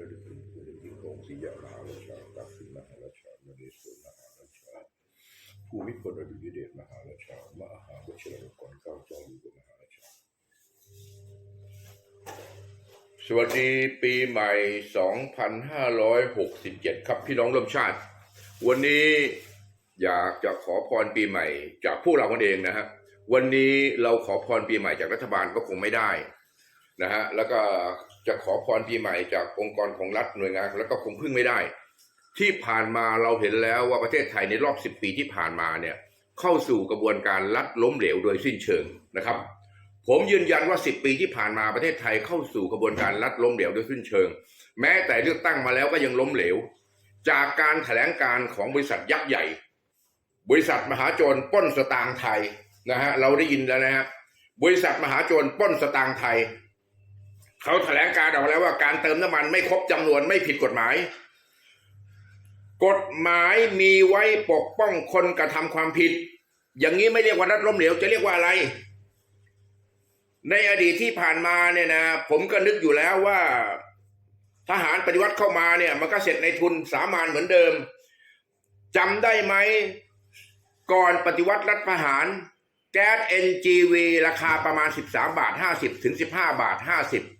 ระดึกถึงระดึกถึงองค์ศิยะมหาราชาตักสินมหาราชานเรศวรมหาราชาภูมิพลอดุลยเดชมหาราชามหาวิชาลงกรเก้าเจ้าอยู่หัวมหาราชา สวัสดีปีใหม่ 2567 ครับพี่น้องร่วมชาติ วันนี้อยากจะขอพรปีใหม่ จากพวกเรากันเองนะฮะวันนี้เราขอพรปีใหม่จากรัฐบาลก็คงไม่ได้ นะฮะแล้วก็จะขอพรปีใหม่จากองค์กรของรัฐหน่วยงานแล้วก็คงพึ่งไม่ได้ ที่ผ่านมาเราเห็นแล้วว่าประเทศไทยในรอบ 10 ปีที่ผ่านมาเนี่ยเข้าสู่กระบวนการรัฐล้มเหลวโดยสิ้นเชิงนะครับ ผมยืนยันว่า 10 ปีที่ผ่านมาประเทศไทยเข้าสู่กระบวนการรัฐล้มเหลวโดยสิ้นเชิง แม้แต่เลือกตั้งมาแล้วก็ยังล้มเหลว จากการแถลงการของบริษัทยักษ์ใหญ่ บริษัทมหาโจรป้นสตางค์ไทยนะฮะเราได้ยินแล้วนะฮะบริษัทมหาโจรป้นสตางค์ไทย เขาแถลงการออกมาแล้วว่าการเติมน้ำมันไม่ครบจำนวนไม่ผิดกฎหมาย กฎหมายมีไว้ปกป้องคนกระทำความผิด อย่างนี้ไม่เรียกว่ารัฐล้มเหลวจะเรียกว่าอะไร ในอดีตที่ผ่านมาเนี่ยนะผมก็นึกอยู่แล้วว่า ทหารปฏิวัติเข้ามาเนี่ย มันก็เสร็จในทุนสามานเหมือนเดิมจำได้ไหมก่อนปฏิวัติรัฐประหารแก๊ส NGV ราคาประมาณ 13 บาท 50 ถึง 15 บาท 50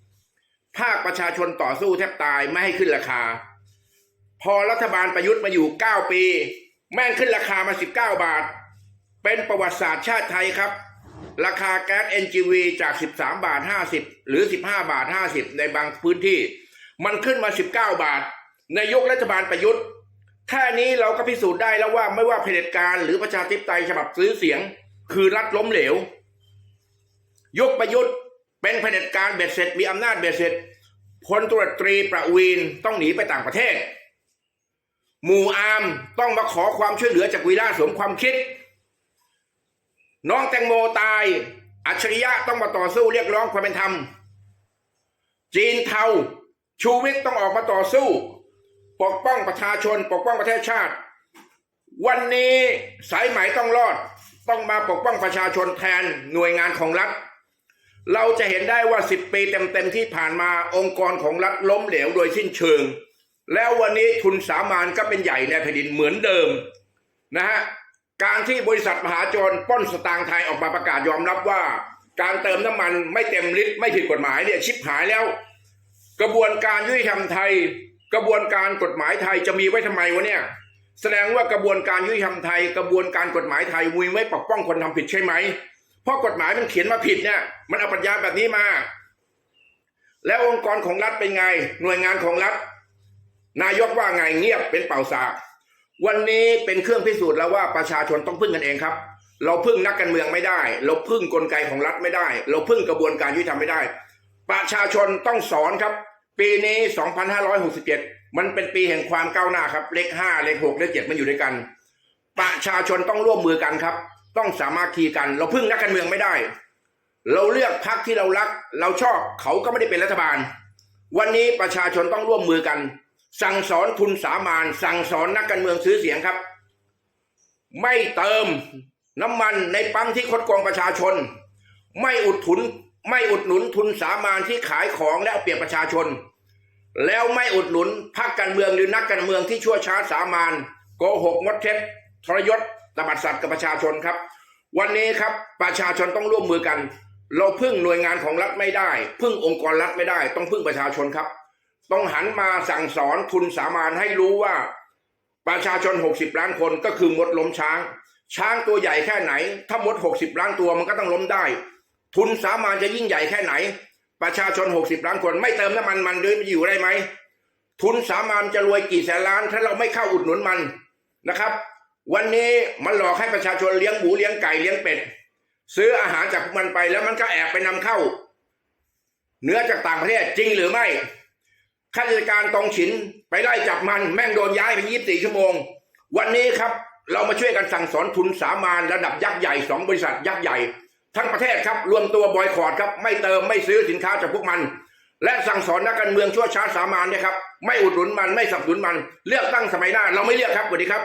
ภาคประชาชนต่อสู้แทบตายไม่ให้ขึ้นราคา พอรัฐบาลประยุทธ์มาอยู่ 9 ปี แม่งขึ้นราคามา 19 บาท เป็นประวัติศาสตร์ชาติไทยครับ ราคาแก๊ส NGV จาก 13 บาท 50 หรือ 15 บาท 50 ในบางพื้นที่ มันขึ้นมา 19 บาท ในยุครัฐบาลประยุทธ์แค่นี้เราก็พิสูจน์ได้แล้วว่าไม่ว่าเผด็จการหรือประชาธิปไตยฉบับซื้อเสียง คือรัฐล้มเหลวยุคประยุทธ์ เป็นเผด็จการเบ็ดเสร็จมีอำนาจเบ็ดเสร็จพลตรวจตรีประวีนต้องหนีไปต่างประเทศ หมู่อามต้องมาขอความช่วยเหลือจากวีระสมความคิด น้องแตงโมตาย อัจฉริยะต้องมาต่อสู้เรียกร้องความเป็นธรรม จีนเทาชูวิทย์ต้องออกมาต่อสู้ ปกป้องประชาชน ปกป้องประเทศชาติ วันนี้สายไหมต้องรอด ต้องมาปกป้องประชาชนแทนหน่วยงานของรัฐ เราจะเห็นได้ว่า 10 ปีเต็มๆที่ผ่านมาองค์กรของรัฐล้มเหลวโดยสิ้นเชิง แล้ววันนี้ทุนสามานก็เป็นใหญ่ในแผ่นดินเหมือนเดิมนะฮะการที่บริษัทมหาโจรปล้นสตางค์ไทยออกมาประกาศยอมรับว่า การเติมน้ำมันไม่เต็มลิตรไม่ผิดกฎหมายเนี่ยชิบหายแล้ว กระบวนการยุติธรรมไทย กระบวนการกฎหมายไทยจะมีไว้ทำไมวะเนี่ยแสดงว่ากระบวนการยุติธรรมไทย กระบวนการกฎหมายไทยมีไว้ปกป้องคนทำผิดใช่ไหม ราะกฎหมายมันเขียนมาผิดเนี่ย มันเอาปรัชญาแบบนี้มา แล้วองค์กรของรัฐเป็นไง หน่วยงานของรัฐ นายกว่าไงเงียบเป็นเป่าสากวันนี้เป็นเครื่องพิสูจน์แล้วว่าประชาชนต้องพึ่งกันเองครับ เราพึ่งนักการเมืองไม่ได้ เราพึ่งกลไกของรัฐไม่ได้ เราพึ่งกระบวนการยุติธรรมไม่ได้ ประชาชนต้องสอนครับ ปีนี้ 2567 มันเป็นปีแห่งความก้าวหน้าครับ เลข5เลข6เลข7มันอยู่ด้วยกัน ประชาชนต้องร่วมมือกันครับ ต้องสามัคคีกัน เราพึ่งนักการเมืองไม่ได้ เราเลือกพรรคที่เรารัก เราชอบเขาก็ไม่ได้เป็นรัฐบาล วันนี้ประชาชนต้องร่วมมือกัน สั่งสอนทุนสามานสั่งสอนนักการเมืองซื้อเสียงครับ ไม่เติมน้ำมันในปั๊มที่คดโกงประชาชน ไม่อุดทุนไม่อุดหนุนทุนสามานที่ขายของและเอาเปรียบประชาชน แล้วไม่อุดหนุนพรรคการเมืองหรือนักการเมืองที่ชั่วช้าสามานโกหกงดเท็จทรยศ ตบัดสัตว์กับประชาชนครับ วันนี้ครับประชาชนต้องร่วมมือกัน เราพึ่งหน่วยงานของรัฐไม่ได้ พึ่งองค์กรรัฐไม่ได้ ต้องพึ่งประชาชนครับ ต้องหันมาสั่งสอนทุนสามานให้รู้ว่า ประชาชน 60 ล้านคนก็คือมดล้มช้าง ช้างตัวใหญ่แค่ไหน ถ้ามด 60 ล้านตัวมันก็ต้องล้มได้ ทุนสามานจะยิ่งใหญ่แค่ไหน ประชาชน 60 ล้านคนไม่เติมน้ำมันมันด้วยมันอยู่ได้ไหมทุนสามานจะรวยกี่แสนล้าน ถ้าเราไม่เข้าอุดหนุนมันนะครับ วันนี้มันหลอกให้ประชาชนเลี้ยงหมูเลี้ยงไก่เลี้ยงเป็ด ซื้ออาหารจากพวกมันไปแล้วมันก็แอบไปนำเข้า เนื้อจากต่างประเทศจริงหรือไม่ข้าราชการตองฉินไปไล่จับมันแม่งโดนย้ายไป24ชั่วโมง วันนี้ครับเรามาช่วยกันสั่งสอนทุนสามานระดับยักษ์ใหญ่สองบริษัทยักษ์ใหญ่ ทั้งประเทศครับรวมตัวบอยคอรดครับไม่เติมไม่ซื้อสินค้าจากพวกมัน และสั่งสอนนักการเมืองชั่วช้าสามานเนี่ยครับไม่อุดหนุนมันไม่สนับสนุนมัน เลือกตั้งสมัยหน้าเราไม่เลือกครับสวัสดีครับ